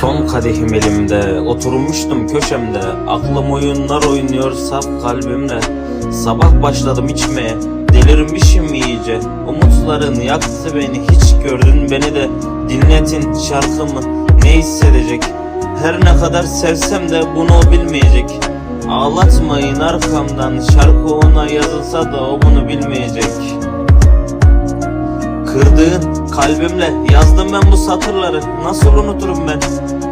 kadehim elimde. Oturmuştum köşemde. Aklım oyunlar oynuyor saf kalbimle Sabah başladım içmeye. Delirmişim iyice. Umutların yaktı beni. Hiç gördün beni de. Dinletin şarkımı. Ne hissedecek? Her ne kadar sevsem de bunu bilmeyecek. Ağlatmayın arkamdan. Şarkı ona yazılsa da o bunu bilmeyecek. Kırdığın kalbimle yazdım ben bu satırları. Nasıl unuturum ben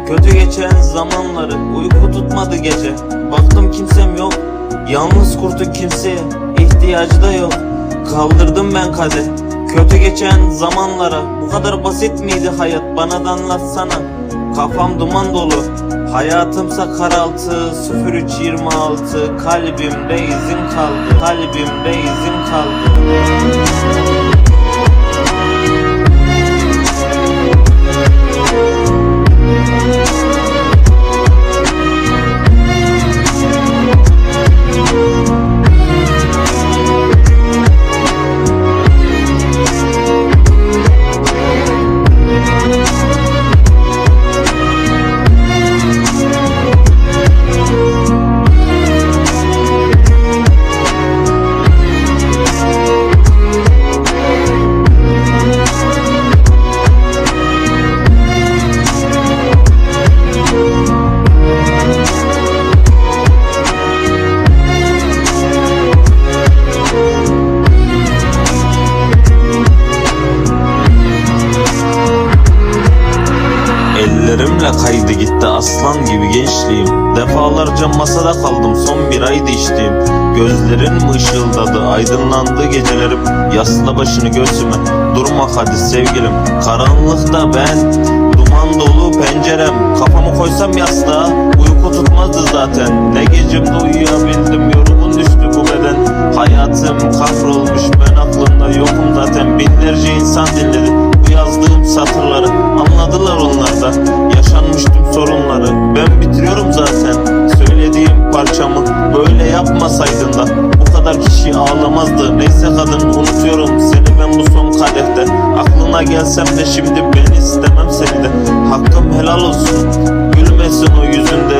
Kötü geçen zamanları Uyku tutmadı gece. Baktım kimsem yok. Yalnız kurtuk kimseye ihtiyacı da yok. Kaldırdım ben kadeh Kötü geçen zamanlara Bu kadar basit miydi hayat? Bana da anlatsana. Kafam duman dolu. Hayatımsa karaltı 0326 Kalbimde izin kaldı Kalbimde izin kaldı Ellerimle kaydı gitti aslan gibi gençliğim. Defalarca masada kaldım son bir aydı içtiğim Gözlerin mi ışıldadı aydınlandı gecelerim. Yasla başını göğsüme durma hadi sevgilim. Karanlıkta ben duman dolu pencerem. Kafamı koysam yastığa uyku tutmazdı zaten. Ne gecemde uyuyabildim Anladılar onlar da. Yaşanmış tüm sorunları. Ben bitiriyorum zaten söylediğim parçamı. Böyle yapmasaydın da bu kadar kişi ağlamazdı. Neyse kadın unutuyorum seni ben bu son kadehte. Aklına gelsem de şimdi ben istemem seni de. Hakkım helal olsun. Gülmesin o yüzünde